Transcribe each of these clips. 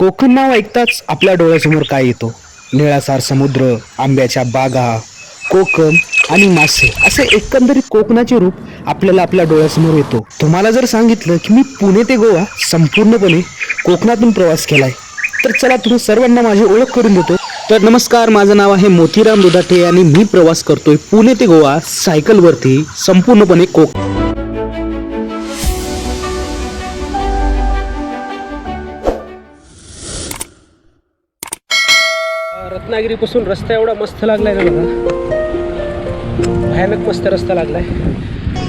कोकण नाव ऐकताच आपल्या डोळ्यासमोर काय येतो? निळासार समुद्र आंब्याच्या बागा कोकण आणि मासे. असे एकंदरीत कोकणाचे रूप आपल्याला आपल्या डोळ्यासमोर येतो. तुम्हाला जर सांगितलं की मी पुणे ते गोवा संपूर्णपणे कोकणातून प्रवास केलाय तर चला तुम्ही सर्वांना माझी ओळख करून देतो. तर नमस्कार माझं नाव आहे मोतीराम दुधाटे आणि मी प्रवास करतोय पुणे ते गोवा सायकलवरती संपूर्णपणे कोकण रत्नागिरीपासून रस्ता एवढा मस्त लागलाय ना बघा. भयानक मस्त रस्ता लागलाय.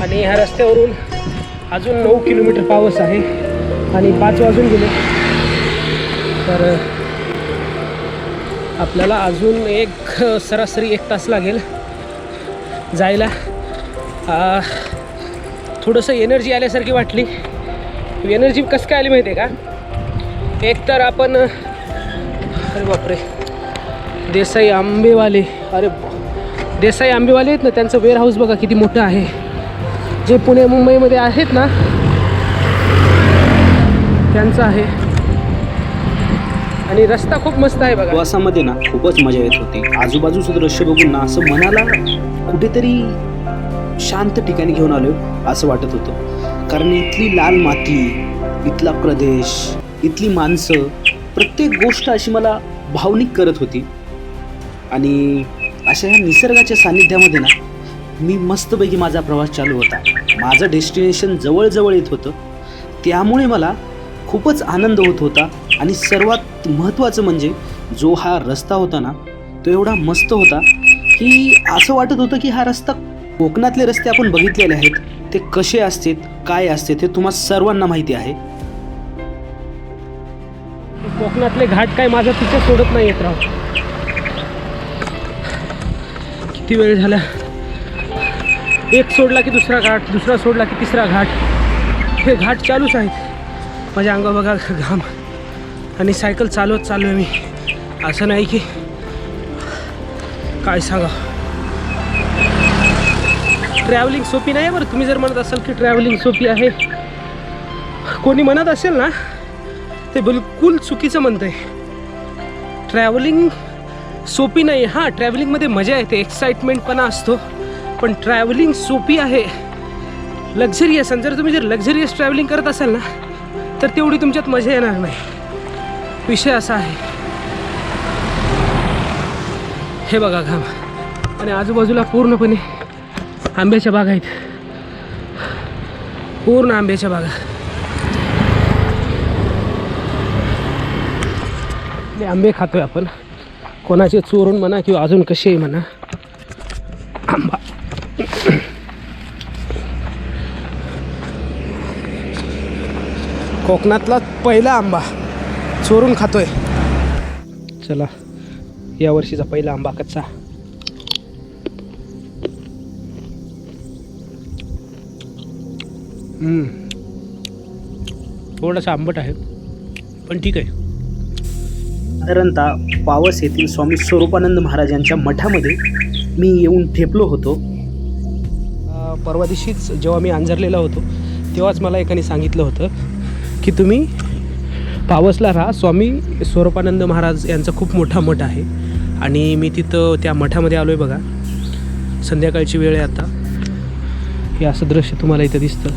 आणि ह्या रस्त्यावरून अजून नऊ किलोमीटर पावस आहे. आणि पाच वाजून गेले. तर आपल्याला अजून एक सरासरी एक तास लागेल जायला. थोडंसं एनर्जी आल्यासारखी वाटली. एनर्जी कसं काय आली माहिती आहे का? एक तर आपण अरे बापरे. देसाई आंबेवाले अरे देसाई आंबेवाले आहेत ना त्यांचं वेअरहाऊस बघा किती मोठं आहे. जे पुणे मुंबईमध्ये आहेत ना त्यांचं आहे. आणि रस्ता खूप मस्त आहे बघा. प्रवासामध्ये ना खूपच मजा येत होती. आजूबाजूचं दृश्य बघून ना असं मनाला कुठेतरी शांत ठिकाणी घेऊन आलो असं वाटत होतं. कारण इथली लाल माती इथला प्रदेश इथली माणसं प्रत्येक गोष्ट अशी मला भावनिक करत होती. आणि अशा ह्या निसर्गाच्या सान्निध्यामध्ये ना मी मस्तपैकी माझा प्रवास चालू होता. माझं डेस्टिनेशन जवळजवळ येत होतं. त्यामुळे मला खूपच आनंद होत होता आणि सर्वात महत्त्वाचं म्हणजे जो हा रस्ता होता ना तो एवढा मस्त होता की असं वाटत होतं की हा रस्ता कोकणातले रस्ते आपण बघितलेले आहेत ते कसे असतात काय असते ते तुम्हा सर्वांना माहिती आहे. कोकणातले घाट काय माझं तिथे सोडत नाही येत राव. किती वेळ झाला? एक सोडला की दुसरा घाट दुसरा सोडला की तिसरा घाट. हे घाट चालूच आहेत. माझ्या अंगा बघा घाम. आणि सायकल चालवत चाललो आहे मी. असं नाही की काय सांगा. ट्रॅव्हलिंग सोपी नाही बरं. तुम्ही जर म्हणत असाल की ट्रॅव्हलिंग सोपी आहे. कोणी म्हणत असेल ना ते बिलकुल चुकीचं म्हणतं आहे ट्रॅव्हलिंग सोपी नाही. हां ट्रॅव्हलिंगमध्ये मजा येते. एक्साइटमेंटपणा असतो. पण ट्रॅव्हलिंग सोपी आहे. लक्झरियस आणि जर तुम्ही जर लक्झरियस ट्रॅव्हलिंग करत असाल ना तर तेवढी तुमच्यात मजा येणार नाही. विषय असा आहे. हे बघा घाम. आणि आजूबाजूला पूर्णपणे आंब्याच्या बागा आहेत. पूर्ण आंब्याच्या बागा. आंबे खातोय आपण. कोणाचे चोरून म्हणा किंवा अजून कसेही म्हणा. आंबा कोकणातला पहिला आंबा. चोरून खातोय. चला या वर्षीचा पहिला आंबा कच्चा. थोडासा आंबट आहे पण ठीक आहे. साधारणतः पावस येथील स्वामी स्वरूपानंद महाराजांच्या मठामध्ये मी येऊन ठेपलो होतो. परवा दिवशीच जेव्हा मी अंजरलेला होतो तेव्हाच मला एकाने सांगितलं होतं की तुम्ही पावसला राहा. स्वामी स्वरूपानंद महाराज यांचा खूप मोठा मठ आहे आणि मी तिथं त्या मठामध्ये आलो आहे बघा. संध्याकाळची वेळ आहे आता. हे असं दृश्य तुम्हाला इथं दिसतं.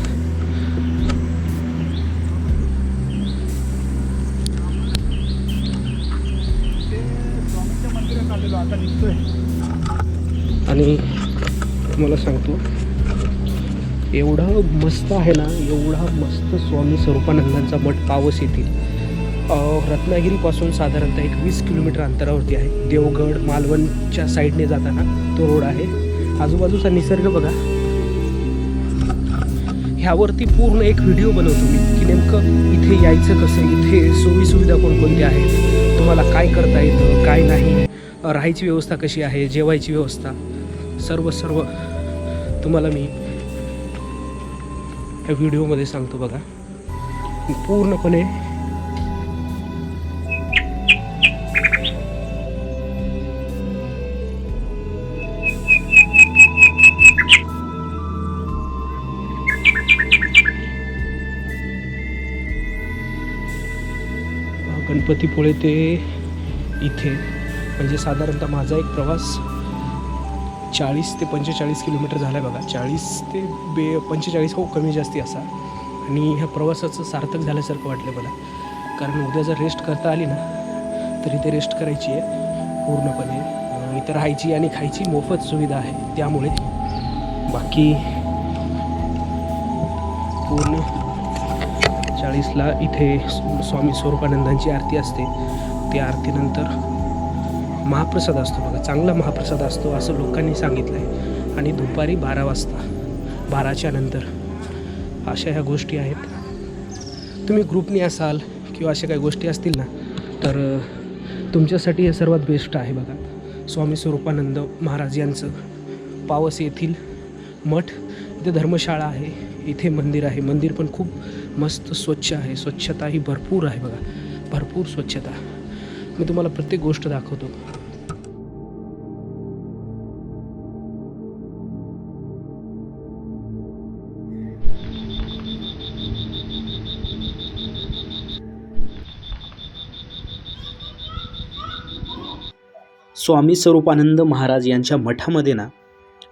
आणि तुम्हाला सांगतो एवढा मस्त आहे ना एवढा मस्त स्वामी स्वरूपानंदांचा मठ पावस येथील. रत्नागिरीपासून साधारणतः एक वीस किलोमीटर अंतरावरती आहे. देवगड मालवणच्या साईडने जाताना तो रोड आहे. आजूबाजूचा निसर्ग बघा. ह्यावरती पूर्ण एक व्हिडिओ बनवतो मी की नेमकं इथे यायचं कसं इथे सोयीसुविधा कोणकोणत्या आहेत तुम्हाला काय करता येतं काय नाही. राहायची व्यवस्था कशी आहे जेवायची व्यवस्था सर्व सर्व तुम्हाला मी या व्हिडिओमध्ये सांगतो बघा. पूर्णपणे गणपतीपुळे ते इथे म्हणजे साधारणतः माझा एक प्रवास चाळीस ते पंचेचाळीस किलोमीटर झाला आहे बघा. चाळीस ते बे पंचेचाळीस हो कमी जास्ती असा. आणि ह्या प्रवासाचं सार्थक झाल्यासारखं वाटलं मला. कारण उद्या जर रेस्ट करता आली ना तर इथे रेस्ट करायची आहे पूर्णपणे. इथं राहायची आणि खायची मोफत सुविधा आहे त्यामुळे. बाकी पूर्ण चाळीसला इथे स्वामी स्वरूपानंदांची आरती असते. त्या आरतीनंतर महाप्रसाद असतो बघा चांगला महाप्रसाद असतो असं लोकांनी सांगितलं आहे आणि दुपारी बारा वाजता बाराच्या नंतर अशा ह्या गोष्टी आहेत. तुम्ही ग्रुपनी असाल किंवा अशा काही गोष्टी असतील ना तर तुमच्यासाठी हे सर्वात बेस्ट आहे बघा. स्वामी स्वरूपानंद महाराज यांचं पावस येथील मठ. इथे धर्मशाळा आहे इथे मंदिर आहे. मंदिर पण खूप मस्त स्वच्छ आहे. स्वच्छता ही भरपूर आहे बघा. भरपूर स्वच्छता. मी तुम्हाला प्रत्येक गोष्ट दाखवतो. स्वामी स्वरूपानंद महाराज यांच्या मठामध्ये ना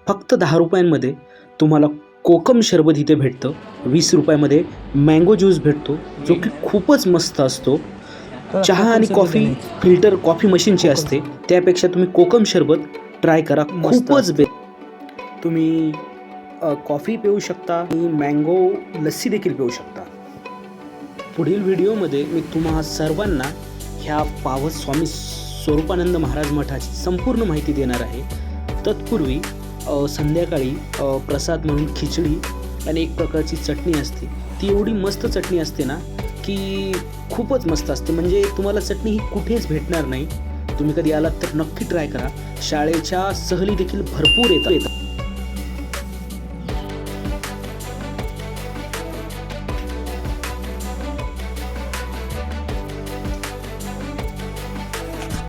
फक्त दहा रुपयांमध्ये तुम्हाला कोकम शरबत इथे भेटतं. वीस रुपयामध्ये मँगो ज्यूस भेटतो जो की खूपच मस्त असतो. चहा आणि कॉफी फिल्टर कॉफी मशीनची असते. त्यापेक्षा तुम्ही कोकम शरबत ट्राय करा. खूपच बे तुम्ही कॉफी पिऊ शकता आणि मँगो लस्सी देखील पिऊ शकता. पुढील व्हिडिओमध्ये मी तुम्हा सर्वांना ह्या पावस स्वामी स्वरूपानंद महाराज मठाची संपूर्ण माहिती देणार आहे. तत्पूर्वी संध्याकाळी प्रसाद म्हणून खिचडी आणि एक प्रकारची चटणी असते. ती एवढी मस्त चटणी असते ना की खूपच मस्त असते. म्हणजे तुम्हाला चटणी ही कुठेच भेटणार नाही. तुम्ही कधी आलात तर नक्की ट्राय करा. शाळेच्या सहली देखील भरपूर येतात.